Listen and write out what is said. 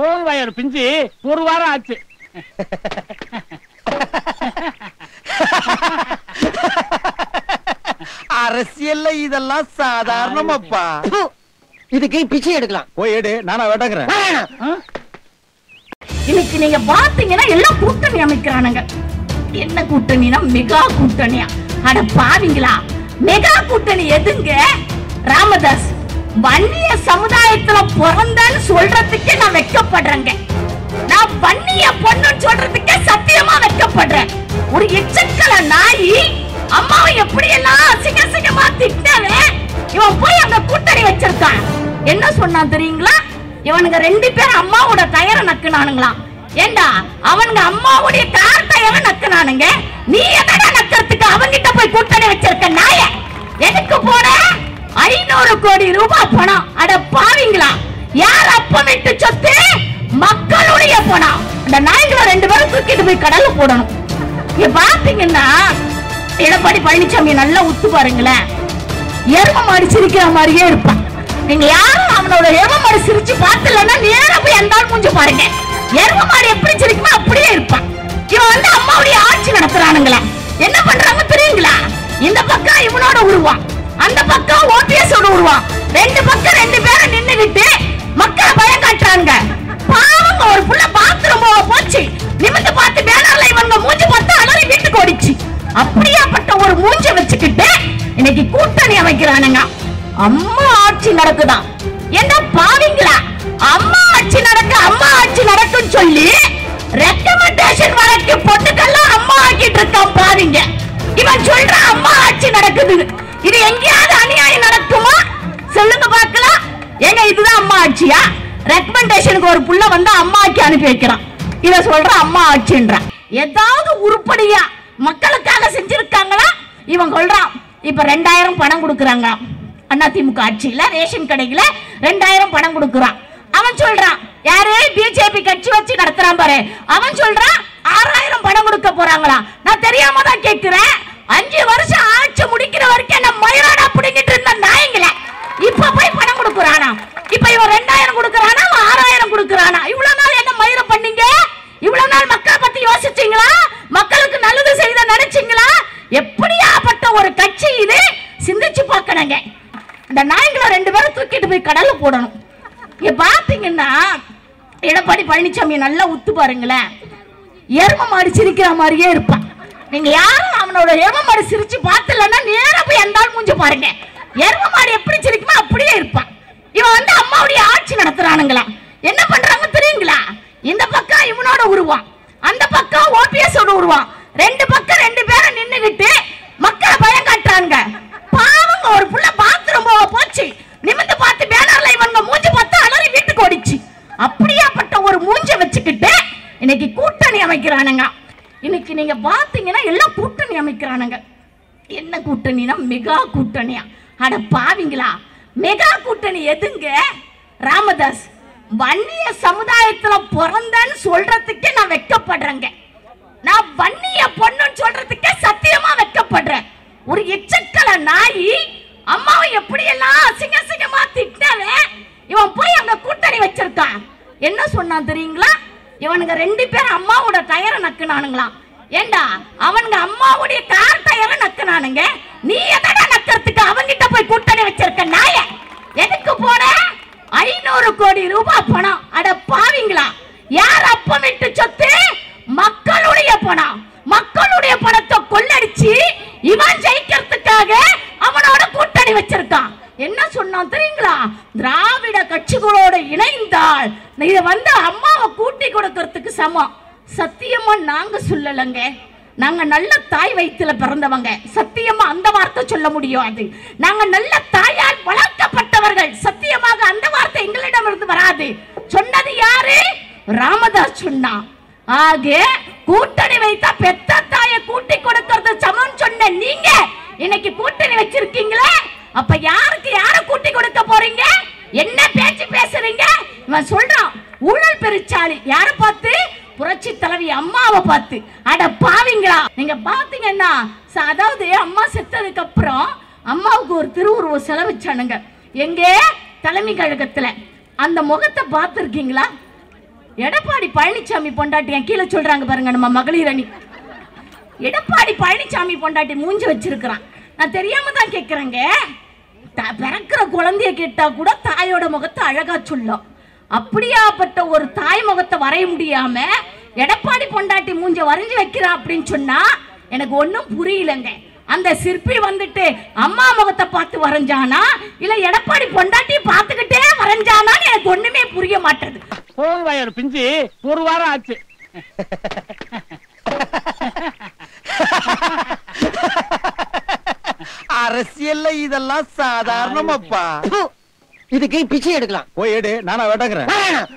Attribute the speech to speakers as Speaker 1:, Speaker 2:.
Speaker 1: Phone wire பிஞ்சு. ஒரு வாரம் ஆச்சு.
Speaker 2: அரசியல்ல இதெல்லாம் சாதாரணமாப்பா.
Speaker 3: ப்பு. இதுக்கு பிச்சை எடுக்கலாம்?
Speaker 2: போய் எடு நானா வேட்டங்கிறேன்
Speaker 3: வேணாம்.
Speaker 4: இன்னைக்கு நீங்க பாத்தீங்கன்னா எல்லாம் கூட்டணி அமைக்கிறானுங்க. என்ன கூட்டணினா மெகா கூட்டணியா? அட பாவிங்களா. மெகா கூட்டணி எதுங்க? ராமதாஸ். வன்னிய சமுதாயத்துல பிறந்தேன்னு சொல்றதுக்கே நான் வைக்கப்படுறேங்க. நான் வன்னிய பொண்ணுன்னு சொல்றதுக்கே சத்தியமா வெக்கப்படுறேன். ஒரு எச்சக்கல நாய் அம்மாவை எப்படி எல்லாம் அசிங்க அசிங்கமா திட்டவே இவன் போய் அங்க கூட்டணி வச்சிருக்கான். என்ன சொன்னான் தெரியுங்களா? இவனுங்க ரெண்டு பேரும் அம்மாவோட டயரை நக்குனானுங்களாம். ஏண்டா? அவனுங்க அம்மாவுடைய கார் டயரை நக்குனானுங்க. நீ என்னடா நக்கறதுக்கு அவன்கிட்ட போய் கூட்டணி வச்சிருக்க நாய? எதுக்கு போ ஐநூறு கோடி ரூபாய் பணம். அட பாவீங்களா? யார் அப்பம் விட்டு சொத்து? மக்களுடைய பணம். இந்த நாய்களை ரெண்டு பேரும் தூக்கிட்டு போய் கடல்ல போடணும். இங்க பாத்தீங்கன்னா எடப்பாடி பழனிசாமி நல்லா உத்து பாருங்களேன். எருமை மாடி சிரிக்கிற மாதிரியே இருப்பான். நீங்க யாரும் அவனோட எரும மாடு சிரிச்சு பார்த்தலன்னா நேரா போய் எந்தாலும் முடிஞ்சு மூஞ்சி பாருங்க. எரும மாடு எப்படி சிரிக்குமோ அப்படியே இருப்பான். இவன் வந்து அம்மாவுடைய ஆட்சி நடத்துறானுங்களா. என்ன பண்றாங்க தெரியுங்களா? இந்த பக்கம் இவனோட உருவான் அந்த பக்கம் ஓபிஎஸ் ஓட உருவான் ரெண்டு பக்கம் ரெண்டு பேரும் நின்னுகிட்டு மக்களை பயம் காட்டுறாங்க பாவங்க ஒரு புள்ள பாத்ரூம் போச்சு. நிமிந்து பார்த்து பேனர்ல இவங்க மூஞ்சி பார்த்து அலறி வீட்டுக்கு ஓடிச்சு. அப்படியாப்பட்ட ஒரு மூஞ்ச வச்சுக்கிட்டு இன்னைக்கு கூட்டணி அமைக்கிறானுங்க. அம்மா ஆட்சி நடக்குதான். என்ன பாவிங்களா? அம்மா ஆட்சி நடக்க அம்மா ஆட்சி நடக்கும் சொல்லி ரெக்கமெண்டேஷன் வரைக்கும் பொண்ணுக்கெல்லாம் அம்மா ஆக்கிட்டு இருக்கான் பாவிங்க. இவன் சொல்ற அம்மா ஆட்சி நடக்குது. இது எங்கேயா ஆட்சியா? ரெக்கமெண்டேஷனுக்கு ஒரு புள்ள வந்து அம்மாக்கு அனுப்பி வைக்கிறான். இத சொல்ற அம்மா ஆட்சின்றான் ஏதாவது உருப்படியா மக்களுக்காக செஞ்சிருக்காங்களா? இவன் சொல்றான் இப்ப ரெண்டாயிரம் பணம் கொடுக்குறாங்க அதிமுக ஆட்சியில ரேஷன் கடையில ரெண்டாயிரம் பணம் கொடுக்குறான். அவன் சொல்றான் யாரு? பிஜேபி கட்சி வச்சு நடத்துறான் பாரு. அவன் சொல்றான் ஆறாயிரம் பணம் கொடுக்க போறாங்களா நான் தெரியாம தான் கேட்கிறேன் அஞ்சு வருஷம் ஆட்சி முடிக்கிற வரைக்கும் என்ன மயிலாடா பிடிங்கிட்டு இருந்த நாயங்களே இப்ப போய் பணம் கொடுக்குறானா இப்ப இவன் ரெண்டாயிரம் கொடுக்குறானா அவன் ஆறாயிரம் கொடுக்குறானா இவ்வளவு நாள் என்ன பண்ணீங்க இவ்வளவு நாள் மக்களை பத்தி யோசிச்சீங்களா? மக்களுக்கு நல்லது செய்த நினைச்சீங்களா? எப்படியாப்பட்ட ஒரு கட்சி இது? சிந்திச்சு பார்க்கணுங்க. இந்த நாய்களை ரெண்டு பேரும் தூக்கிட்டு போய் கடல்ல போடணும். இங்க பாத்தீங்கன்னா எடப்பாடி பழனிசாமி நல்லா உத்து பாருங்களேன். எரும மாடி சிரிக்கிற மாதிரியே இருப்பான். நீங்க யாரும் அவனோட எரும மாடி சிரிச்சு பார்த்தலன்னா நேரம் போய் அந்த மூஞ்சி பாருங்க. எரும மாடு எப்படி சிரிக்குமோ அப்படியே இருப்பான் இவன் வந்து அம்மாவுடைய ஆட்சி நடத்துறானுங்களா என்ன பண்றாங்க தெரியுங்களா இந்த பக்கம் இவனோட உருவான் அந்த பக்கம் ஓபிஎஸ் ஓட உருவான் ரெண்டு பக்கம் ரெண்டு பேரும் நின்னுகிட்டு மக்களை பயம் காட்டுறாங்க பாவங்க ஒரு புள்ள பாத்ரூம் போச்சு. நிமிந்து பார்த்து பேனர்ல இவங்க மூஞ்சி பார்த்து அலறி வீட்டுக்கு ஓடிச்சு. அப்படியாப்பட்ட ஒரு மூஞ்ச வச்சுக்கிட்டு இன்னைக்கு கூட்டணி அமைக்கிறானுங்க. இன்னைக்கு நீங்க பாத்தீங்கன்னா எல்லாம் கூட்டணி அமைக்கிறானுங்க. என்ன கூட்டணினா மெகா கூட்டணியா? அட பாவிங்களா. மெகா கூட்டணி எதுங்க? ராமதாஸ் வன்னிய சமுதாயத்துல பிறந்தேன்னு சொல்றதுக்கே நான் வெக்கப்படுறேங்க நான் வன்னிய பொண்ணுன்னு சொல்றதுக்கே சத்தியமா வெட்கப்படுறேன் ஒரு எச்சக்கல நாய் அம்மாவை எப்படி எல்லாம் அசிங்க அசிங்கமா திட்டவே இவன் போய் அங்க கூட்டணி வச்சிருக்கான். என்ன சொன்னான் தெரியுங்களா? இவனுங்க ரெண்டு பேரும் அம்மாவோட டயரை நக்குனானுங்களாம் ஏண்டா? அவனுங்க அம்மாவுடைய கார் டயரை நக்குனானுங்க? நீ எதடா நக்கிறதுக்கு அவங்கிட்ட போய் கூட்டணி வச்சிருக்க நாய? எதுக்கு போற ஐநூறு கோடி ரூபாய் பணம். அட பாவிங்களா. யார் அப்பம் விட்டு சொத்து மக்களுடைய பணம் மக்களுடைய பணத்தை கொள்ளடிச்சு இவன் ஜெயிக்கிறதுக்காக அவனோட கூட்டணி வச்சிருக்கான் என்ன சொன்னான் தெரியுங்களா திராவிட கட்சிகளோடு இணைந்தால் இது வந்து அம்மாவை கூட்டி கொடுக்கறதுக்கு சமம். சத்தியமா நாங்க சொல்லலைங்க. நாங்க நல்ல தாய் வயித்துல பிறந்தவங்க. சத்தியமா அந்த வார்த்தை சொல்ல முடியாது நாங்க நல்ல தாயால் வளர்க்கப்பட்டவர்கள். சத்தியமாக அந்த வார்த்தை எங்களிடம் இருந்து வராது. சொன்னது யாரு? ராமதாஸ் சொன்னா. ஆக கூட்டணி வைத்தா பெத்த தாயை கூட்டி கொடுக்கறது சமம் சொன்ன நீங்க இன்னைக்கு கூட்டணி வச்சிருக்கீங்களே? அப்ப யாருக்கு யார கூட்டி கொடுக்க போறீங்க? என்ன இவன் சொல்றான் ஊழல் பெருச்சாளி யார பார்த்து? புரட்சி தலைவி அம்மாவை பார்த்து. அட பாவிங்களா நீங்க பாத்தீங்கன்னா ச- அதாவது அம்மா செத்ததுக்கு அப்புறம் அம்மாவுக்கு ஒரு திருவுருவ செலவிச்சானுங்க. எங்கே? தலைமை கழகத்துல. அந்த முகத்தை பார்த்துருக்கீங்களா? எடப்பாடி பழனிசாமி பொண்டாட்டி என் கீழே சொல்றாங்க பாருங்க நம்ம மகளிர் அணி. எடப்பாடி பழனிசாமி பொண்டாட்டி மூஞ்சி வச்சிருக்கிறான். நான் தெரியாம தான் கேட்கிறேங்க த- பிறக்கிற குழந்தைய கேட்டா கூட தாயோட முகத்தை அழகா சொல்லும். அப்படியாப்பட்ட ஒரு தாய் முகத்தை வரைய முடியாம எடப்பாடி பொண்டாட்டி மூஞ்ச வரைஞ்சு வைக்கிறா அப்படின்னு சொன்னா எனக்கு ஒன்றும் புரியலங்க. அந்த சிற்பி வந்துட்டு அம்மா முகத்தை பார்த்து வரைஞ்சானா? இல்ல எடப்பாடி பொண்டாட்டி பார்த்துக்கிட்டே வரைஞ்சானான்னு எனக்கு ஒண்ணுமே புரிய மாட்டேது
Speaker 1: வயர் பிஞ்சு. ஒரு வாரம் ஆச்சு.
Speaker 2: அரசியல்ல இதெல்லாம் சாதாரணமாப்பா.
Speaker 3: ப்பு. இதுக்கு பிச்சை எடுக்கலாம்.
Speaker 2: போய் எடு நானா வேட்டங்கிறேன்
Speaker 3: வரேன்.